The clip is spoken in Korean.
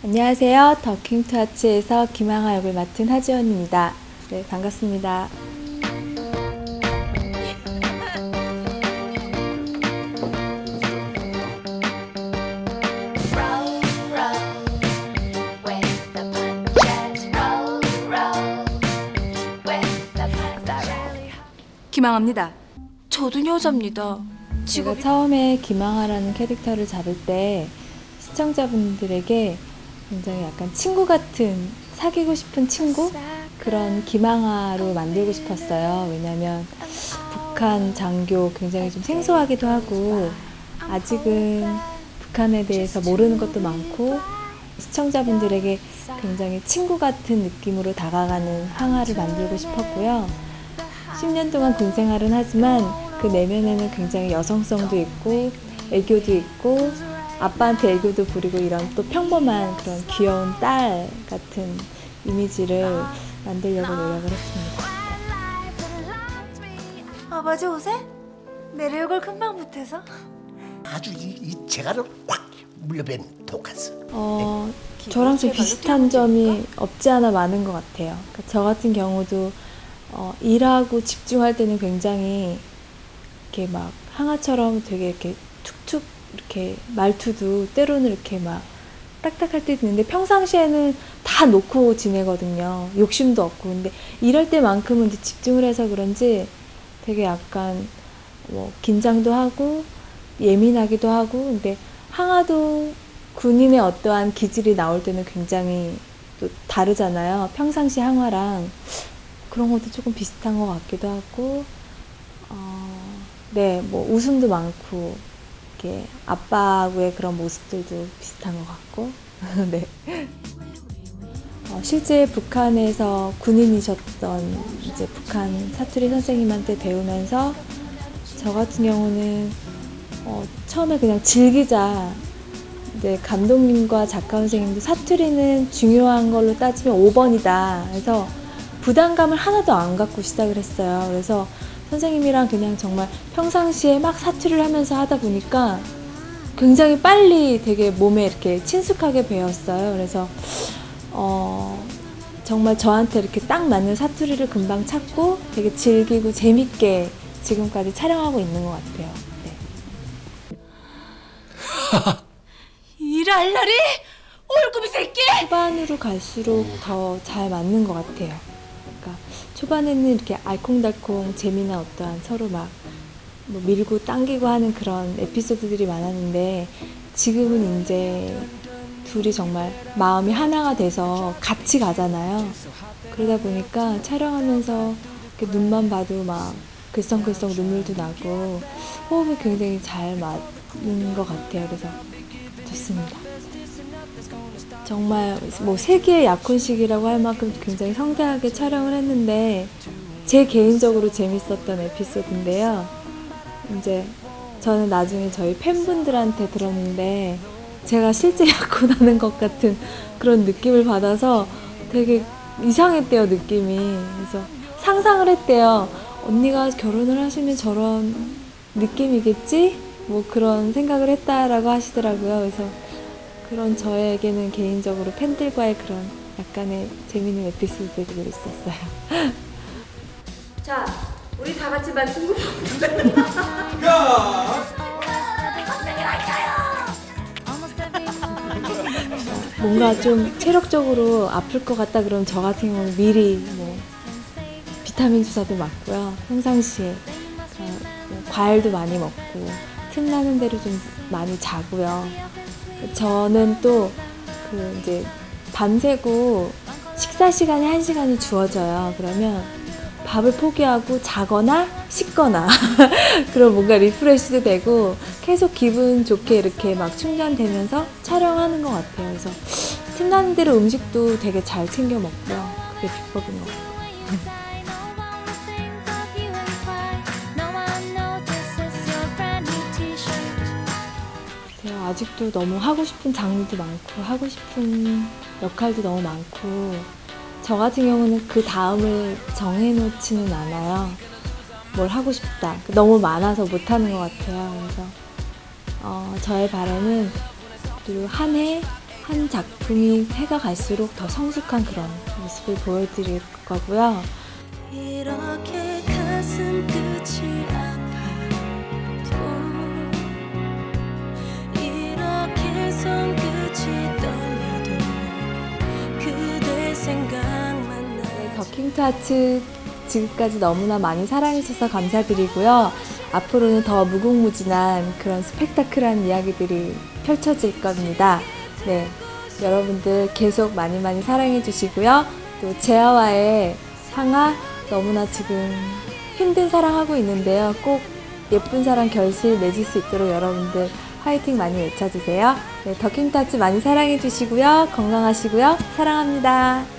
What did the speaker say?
안녕하세요. 더킹 투아츠에서 김항아 역을 맡은 하지원입니다. 네, 반갑습니다. 김항아입니다. 저도 여자입니다. 제가 처음에 김항아라는 캐릭터를 잡을 때 시청자분들에게 굉장히 약간 친구 같은 사귀고 싶은 친구 그런 김항아로 만들고 싶었어요. 왜냐하면 북한 장교 굉장히 좀 생소하기도 하고 아직은 북한에 대해서 모르는 것도 많고 시청자분들에게 굉장히 친구 같은 느낌으로 다가가는 항아를 만들고 싶었고요. 10년 동안 군 생활은 하지만 그 내면에는 굉장히 여성성도 있고 애교도 있고 아빠한테 애교도 부리고 이런 또 평범한 그런 귀여운 딸 같은 이미지를 만들려고 노력을 했습니다. 아버지 옷에 내려욕을 금방 붙어서 아주 이, 이 재갈을 확 물려벤 독가스. 어, 저랑 좀 비슷한 점이 없지 않아 많은 것 같아요. 그러니까 저 같은 경우도 어, 일하고 집중할 때는 굉장히 이렇게 막 항아처럼 되게 이렇게 툭툭 이렇게 말투도 때로는 이렇게 막 딱딱할 때도 있는데 평상시에는 다 놓고 지내거든요. 욕심도 없고. 근데 일할 때만큼은 이제 집중을 해서 그런지 되게 약간 뭐 긴장도 하고 예민하기도 하고 근데 항아도 군인의 어떠한 기질이 나올 때는 굉장히 또 다르잖아요. 평상시 항아랑 그런 것도 조금 비슷한 것 같기도 하고 어, 네, 뭐 웃음도 많고 이렇게 아빠하고의 그런 모습들도 비슷한 것 같고 네. 어, 실제 북한에서 군인이셨던 이제 북한 사투리 선생님한테 배우면서 저 같은 경우는 어, 처음에 그냥 즐기자. 이제 감독님과 작가 선생님도 사투리는 중요한 걸로 따지면 5번이다. 그래서 부담감을 하나도 안 갖고 시작을 했어요. 그래서 선생님이랑 그냥 정말 평상시에 막 사투리를 하면서 하다 보니까 굉장히 빨리 되게 몸에 이렇게 친숙하게 배웠어요. 그래서 어, 정말 저한테 이렇게 딱 맞는 사투리를 금방 찾고 되게 즐기고 재밌게 지금까지 촬영하고 있는 것 같아요. 네. 일할날이 올꾸미 새끼. 초반으로 갈수록 더 잘 맞는 것 같아요. 초반에는 이렇게 알콩달콩 재미난 어떠한 서로 막 뭐 밀고 당기고 하는 그런 에피소드들이 많았는데 지금은 이제 둘이 정말 마음이 하나가 돼서 같이 가잖아요. 그러다 보니까 촬영하면서 눈만 봐도 막 글썽글썽 눈물도 나고 호흡이 굉장히 잘 맞는 것 같아요. 그래서 좋습니다. 정말 뭐 세기의 약혼식이라고 할 만큼 굉장히 성대하게 촬영을 했는데 제 개인적으로 재밌었던 에피소드인데요. 이제 저는 나중에 저희 팬분들한테 들었는데 제가 실제 약혼하는 것 같은 그런 느낌을 받아서 되게 이상했대요 느낌이. 그래서 상상을 했대요. 언니가 결혼을 하시면 저런 느낌이겠지? 뭐 그런 생각을 했다라고 하시더라고요. 그래서 그런 저에게는 개인적으로 팬들과의 그런 약간의 재밌는 에피소드들이 있었어요. 자, 우리 다 같이 거. 뭔가 좀 체력적으로 아플 것 같다 그러면 저 같은 경우는 미리 뭐 비타민 주사도 맞고요. 평상시에 어, 뭐 과일도 많이 먹고 틈나는 대로 좀 많이 자고요. 저는 또 그 이제 밤새고 식사 시간이 한 시간이 주어져요. 그러면 밥을 포기하고 자거나 씻거나 그럼 뭔가 리프레시도 되고 계속 기분 좋게 이렇게 막 충전되면서 촬영하는 것 같아요. 그래서 틈나는 대로 음식도 되게 잘 챙겨 먹고요. 그게 비법인 것 같아요. 아직도 너무 하고 싶은 장르도 많고 하고 싶은 역할도 너무 많고 저 같은 경우는 그 다음을 정해놓지는 않아요. 뭘 하고 싶다. 너무 많아서 못하는 것 같아요. 그래서 어, 저의 바람은 그리고 한해 한 작품이 해가 갈수록 더 성숙한 그런 모습을 보여드릴 거고요. 킹트 하츠 지금까지 너무나 많이 사랑해주셔서 감사드리고요. 앞으로는 더 무궁무진한 그런 스펙타클한 이야기들이 펼쳐질 겁니다. 네, 여러분들 계속 많이 많이 사랑해 주시고요. 또 재하와의 상하 너무나 지금 힘든 사랑하고 있는데요. 꼭 예쁜 사랑 결실 맺을 수 있도록 여러분들 화이팅 많이 외쳐주세요. 네, 더킹 타츠 많이 사랑해 주시고요. 건강하시고요. 사랑합니다.